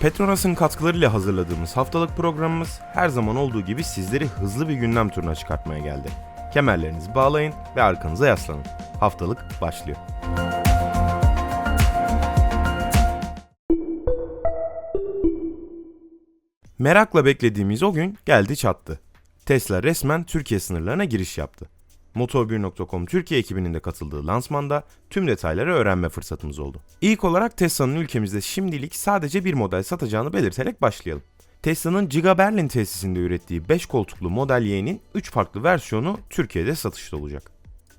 Petronas'ın katkılarıyla hazırladığımız haftalık programımız her zaman olduğu gibi sizleri hızlı bir gündem turuna çıkartmaya geldi. Kemerlerinizi bağlayın ve arkanıza yaslanın. Haftalık başlıyor. Merakla beklediğimiz o gün geldi çattı. Tesla resmen Türkiye sınırlarına giriş yaptı. Motor1.com Türkiye ekibinin de katıldığı lansmanda tüm detayları öğrenme fırsatımız oldu. İlk olarak Tesla'nın ülkemizde şimdilik sadece bir model satacağını belirterek başlayalım. Tesla'nın Giga Berlin tesisinde ürettiği 5 koltuklu Model Y'nin 3 farklı versiyonu Türkiye'de satışta olacak.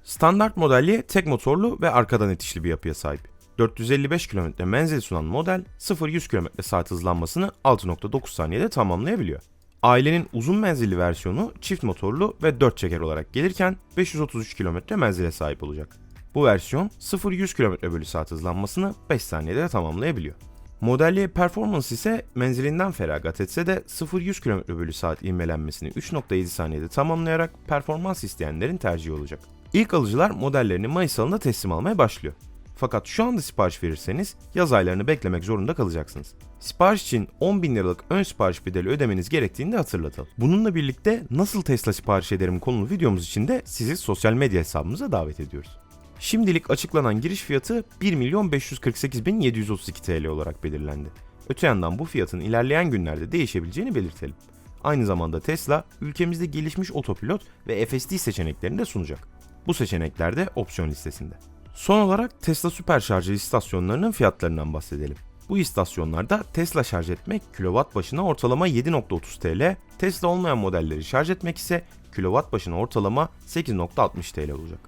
Standart Model Y tek motorlu ve arkadan itişli bir yapıya sahip. 455 km menzil sunan model 0-100 km saat hızlanmasını 6.9 saniyede tamamlayabiliyor. Ailenin uzun menzilli versiyonu çift motorlu ve 4 çeker olarak gelirken 533 km menzile sahip olacak. Bu versiyon 0-100 km bölü saat hızlanmasını 5 saniyede tamamlayabiliyor. Model Y Performance ise menzilinden feragat etse de 0-100 km bölü saat ivmelenmesini 3.7 saniyede tamamlayarak performans isteyenlerin tercihi olacak. İlk alıcılar modellerini Mayıs ayında teslim almaya başlıyor. Fakat şu anda sipariş verirseniz yaz aylarını beklemek zorunda kalacaksınız. Sipariş için 10 bin liralık ön sipariş bedeli ödemeniz gerektiğini de hatırlatalım. Bununla birlikte nasıl Tesla sipariş ederim konulu videomuz için de sizi sosyal medya hesabımıza davet ediyoruz. Şimdilik açıklanan giriş fiyatı 1 milyon 548 bin 732 TL olarak belirlendi. Öte yandan bu fiyatın ilerleyen günlerde değişebileceğini belirtelim. Aynı zamanda Tesla ülkemizde gelişmiş otopilot ve FSD seçeneklerini de sunacak. Bu seçenekler de opsiyon listesinde. Son olarak Tesla süper şarjı istasyonlarının fiyatlarından bahsedelim. Bu istasyonlarda Tesla şarj etmek kilowatt başına ortalama 7.30 TL, Tesla olmayan modelleri şarj etmek ise kilowatt başına ortalama 8.60 TL olacak.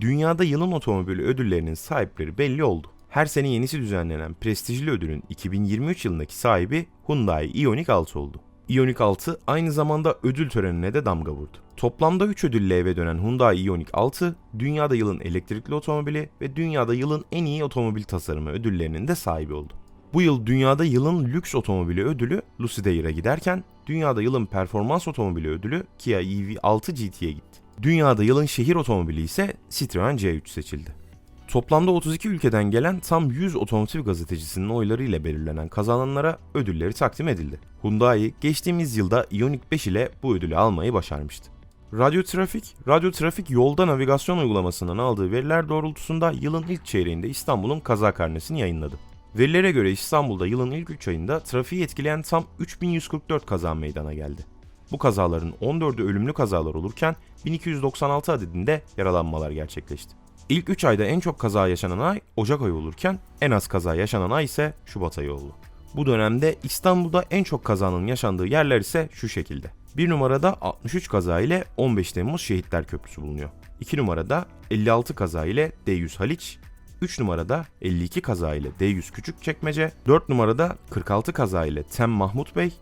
Dünyada yılın otomobili ödüllerinin sahipleri belli oldu. Her sene yenisi düzenlenen prestijli ödülün 2023 yılındaki sahibi Hyundai Ioniq 6 oldu. Ioniq 6 aynı zamanda ödül törenine de damga vurdu. Toplamda 3 ödülle eve dönen Hyundai Ioniq 6, dünyada yılın elektrikli otomobili ve dünyada yılın en iyi otomobil tasarımı ödüllerinin de sahibi oldu. Bu yıl dünyada yılın lüks otomobili ödülü Lucid Air'a giderken, dünyada yılın performans otomobili ödülü Kia EV6 GT'ye gitti. Dünyada yılın şehir otomobili ise Citroen C3 seçildi. Toplamda 32 ülkeden gelen tam 100 otomotiv gazetecisinin oylarıyla belirlenen kazananlara ödülleri takdim edildi. Hyundai geçtiğimiz yılda Ioniq 5 ile bu ödülü almayı başarmıştı. Radyo Trafik, Radyo Trafik yolda navigasyon uygulamasından aldığı veriler doğrultusunda yılın ilk çeyreğinde İstanbul'un kaza karnesini yayınladı. Verilere göre İstanbul'da yılın ilk 3 ayında trafiği etkileyen tam 3144 kaza meydana geldi. Bu kazaların 14'ü ölümlü kazalar olurken 1296 adedinde yaralanmalar gerçekleşti. İlk 3 ayda en çok kaza yaşanan ay Ocak ayı olurken en az kaza yaşanan ay ise Şubat ayı oldu. Bu dönemde İstanbul'da en çok kazanın yaşandığı yerler ise şu şekilde. 1 numarada 63 kaza ile 15 Temmuz Şehitler Köprüsü bulunuyor. 2 numarada 56 kaza ile D100 Haliç, 3 numarada 52 kaza ile D100 Küçükçekmece, 4 numarada 46 kaza ile Tem Mahmut Bey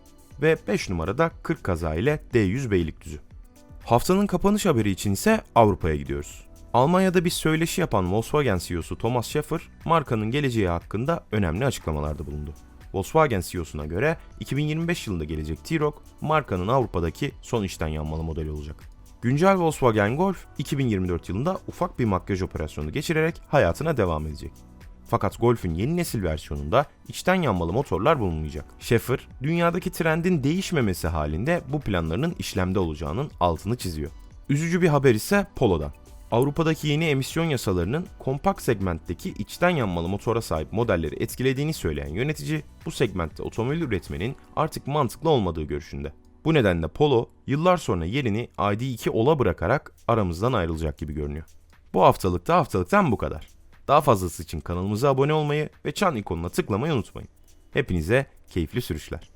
ve 5 numarada 40 kaza ile D100 Beylikdüzü. Haftanın kapanış haberi için ise Avrupa'ya gidiyoruz. Almanya'da bir söyleşi yapan Volkswagen CEO'su Thomas Schäfer, markanın geleceği hakkında önemli açıklamalarda bulundu. Volkswagen CEO'suna göre 2025 yılında gelecek T-Roc, markanın Avrupa'daki son içten yanmalı modeli olacak. Güncel Volkswagen Golf, 2024 yılında ufak bir makyaj operasyonu geçirerek hayatına devam edecek. Fakat Golf'ün yeni nesil versiyonunda içten yanmalı motorlar bulunmayacak. Schäfer, dünyadaki trendin değişmemesi halinde bu planlarının işlemde olacağının altını çiziyor. Üzücü bir haber ise Polo'dan. Avrupa'daki yeni emisyon yasalarının kompakt segmentteki içten yanmalı motora sahip modelleri etkilediğini söyleyen yönetici, bu segmentte otomobil üretmenin artık mantıklı olmadığı görüşünde. Bu nedenle Polo, yıllar sonra yerini ID2 ola bırakarak aramızdan ayrılacak gibi görünüyor. Bu haftalıkta haftalıktan bu kadar. Daha fazlası için kanalımıza abone olmayı ve çan ikonuna tıklamayı unutmayın. Hepinize keyifli sürüşler.